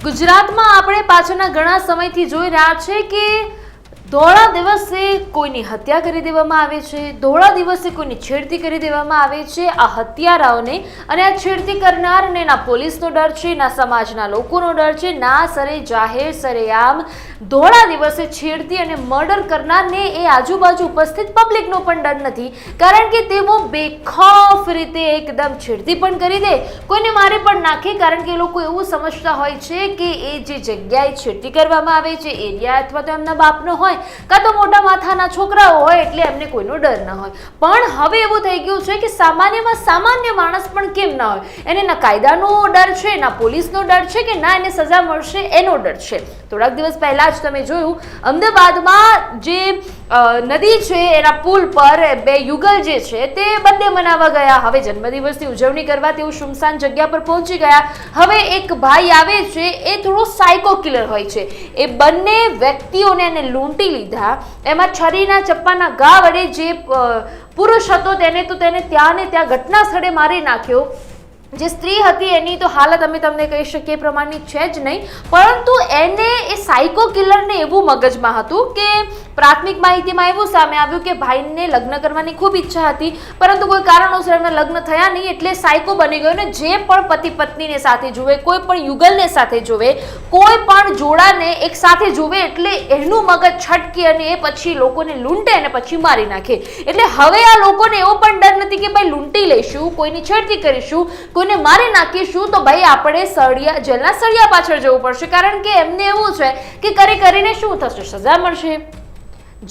ગુજરાતમાં આપણે પાછળના ઘણા સમયથી જોઈ રહ્યા છે કે ધોળા દિવસે કોઈની હત્યા કરી દેવામાં આવે છે, ધોળા દિવસે કોઈની છેડતી કરી દેવામાં આવે છે, આ હત્યારાઓને અને આ છેડતી કરનારને ના પોલીસનો ડર છે, ના સમાજના લોકોનો ડર છે, ના સરે જાહેર સરેઆમ ધોળા દિવસે છેડતી અને મર્ડર કરનારને એ આજુબાજુ ઉપસ્થિત પબ્લિકનો પણ ડર નથી, કારણ કે તેઓ બેખોફ રીતે એકદમ છેડતી પણ કરી દે. કોઈને મારે પણ નાખે, કારણ કે એ લોકો એવું સમજતા હોય છે કે એ જે જગ્યાએ છેડતી કરવામાં આવે છે, એરિયા અથવા તો એમના બાપનો હોય કાં તો મોટા માથાના છોકરાઓ હોય એટલે એમને કોઈનો ડર ન હોય. પણ હવે એવું થઈ ગયું છે કે સામાન્યમાં સામાન્ય માણસ પણ કેમ ના હોય? એને ના કાયદાનો ડર છે, ના પોલીસનો ડર છે કે ના એને સજા મળશે એનો ડર છે. થોડાક દિવસ પહેલાં જ તમે જોયું, અમદાવાદમાં જે નદી છે એના પુલ પર બે યુગલ જે છે તે બંને મનાવવા ગયા. હવે જન્મદિવસની ઉજવણી કરવા તેઓ શુમશાન જગ્યા પર પહોંચી ગયા. હવે એક ભાઈ આવે છે, એ થોડો સાયકો કિલર હોય છે. એ બંને વ્યક્તિઓને એને લૂંટી લીધા. એમાં છરીના ચપ્પાના ઘા વડે જે પુરુષ હતો તેને તો તેને ત્યાં ને ત્યાં ઘટના સ્થળે મારી નાખ્યો. જે સ્ત્રી હતી એની તો હાલત અમે તમને કહી શકીએ પ્રમાણની છે જ નહીં. પરંતુ એને એ સાયકો કિલરને એવું મગજમાં હતું કે પ્રાથમિક માહિતીમાં એવું સામે આવ્યું કે ભાઈને લગ્ન કરવાની ખૂબ ઈચ્છા હતી, પરંતુ કોઈ કારણોસર એમના લગ્ન થયા નહીં એટલે સાયકો બની ગયો ને જે પણ પતિ પત્નીને સાથે જુએ, કોઈ પણ યુગલને સાથે જુએ, કોઈ પણ જોડાને એક સાથે જુએ એટલે એનું મગજ છટકી અને એ પછી લોકોને લૂંટે અને પછી મારી નાખે. એટલે હવે આ લોકોને એવો પણ ડર નથી કે ભાઈ લૂંટી લઈશું, કોઈની છેડતી કરીશું કોઈને મારી નાખીશું તો ભાઈ આપણે સળિયા, જેલના સળિયા પાછળ જવું પડશે. કારણ કે એમને એવું છે કે કરી કરીને શું થશે? સજા મળશે,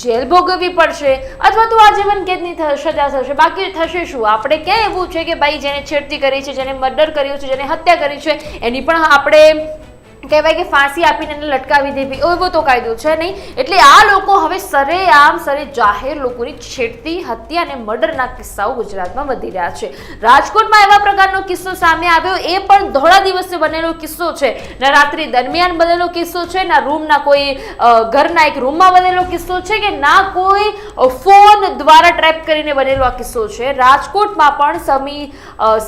જેલ ભોગવવી પડશે, અથવા તો આજીવન કેદની સજા થશે. બાકી થશે શું? આપણે ક્યાં એવું છે કે ભાઈ જેને છેડતી કરી છે જેને મર્ડર કર્યું છે જેને હત્યા કરી છે, એની પણ આપણે કહેવાય કે ફાંસી આપીને એને લટકાવી દેવી, એવો તો કાયદો છે નહીં. એટલે આ લોકો હવે સરેઆમ સરે જાહેર લોકોની છેડતી, હત્યા અને મર્ડરના કિસ્સાઓ ગુજરાતમાં વધી રહ્યા છે. રાજકોટમાં એવા પ્રકારનો કિસ્સો સામે આવ્યો. એ પણ ધોળા દિવસે બનેલો કિસ્સો છે. ના રાત્રિ દરમિયાન બનેલો કિસ્સો છે, ના રૂમના કોઈ ઘરના એક રૂમમાં બનેલો કિસ્સો છે કે ના કોઈ ફોન દ્વારા ટ્રેપ કરીને બનેલો આ કિસ્સો છે. રાજકોટમાં પણ સમી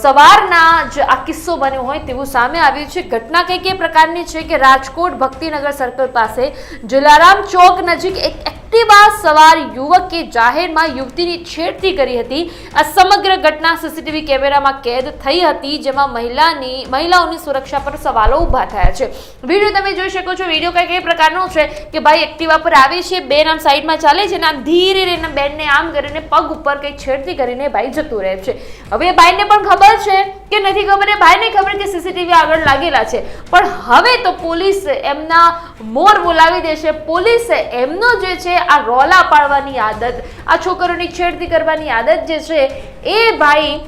સવારના જ આ કિસ્સો બન્યો હોય તેવું સામે આવ્યું છે. ઘટના કઈ કઈ પ્રકારની છે કે રાજકોટ ભક્તિનગર સર્કલ પાસે જલારામ ચોક નજીક એક એક્ટિવા સવાર યુવકે જાહેરમાં યુવતીની છેડતી કરી હતી. આ સમગ્ર ઘટના સીસીટીવી કેમેરામાં કેદ થઈ હતી, જેમાં મહિલાની, મહિલાઓની સુરક્ષા પર સવાલો ઊભા થયા છે. વીડિયો તમે જોઈ શકો છો, વીડિયો કંઈક એ પ્રકારનો છે કે ભાઈ એક્ટિવા પર આવે છે બેન આમ સાઈડમાં ચાલે છે ને આમ ધીરે રહીને બેનને આમ કરીને પગ ઉપર કંઈક છેડતી કરીને ભાઈ જતું રહે છે. હવે ભાઈને પણ ખબર છે કે નથી ખબર એ ભાઈને ખબર કે સીસીટીવી આગળ લાગેલા છે. પણ હવે તો પોલીસ એમના મોર બોલાવી દેશે. પોલીસે એમનો જે છે, આ રોલા પાડવાની આદત, આ છોકરોની છેડતી કરવાની આદત જે છે, એ ભાઈ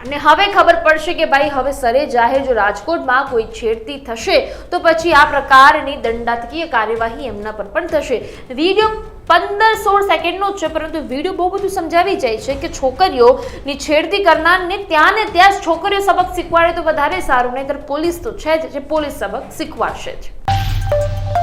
અને હવે ખબર પડશે કે ભાઈ, હવે સરે જાહે જો રાજકોટમાં કોઈ છેડતી થશે, તો પછી આ પ્રકારની દંડાત્મકીય કાર્યવાહી એમના પર પણ થશે. વીડિયો પંદર સોળ સેકન્ડનો જ છે, પરંતુ વીડિયો બહુ બધું સમજાવી જાય છે કે છોકરીઓની છેડતી કરનારને ત્યાં ને ત્યાં જ છોકરીઓ સબક શીખવાડે તો વધારે સારું, નહીંતર પોલીસ તો છે જ, જે પોલીસ સબક શીખવાડશે જ.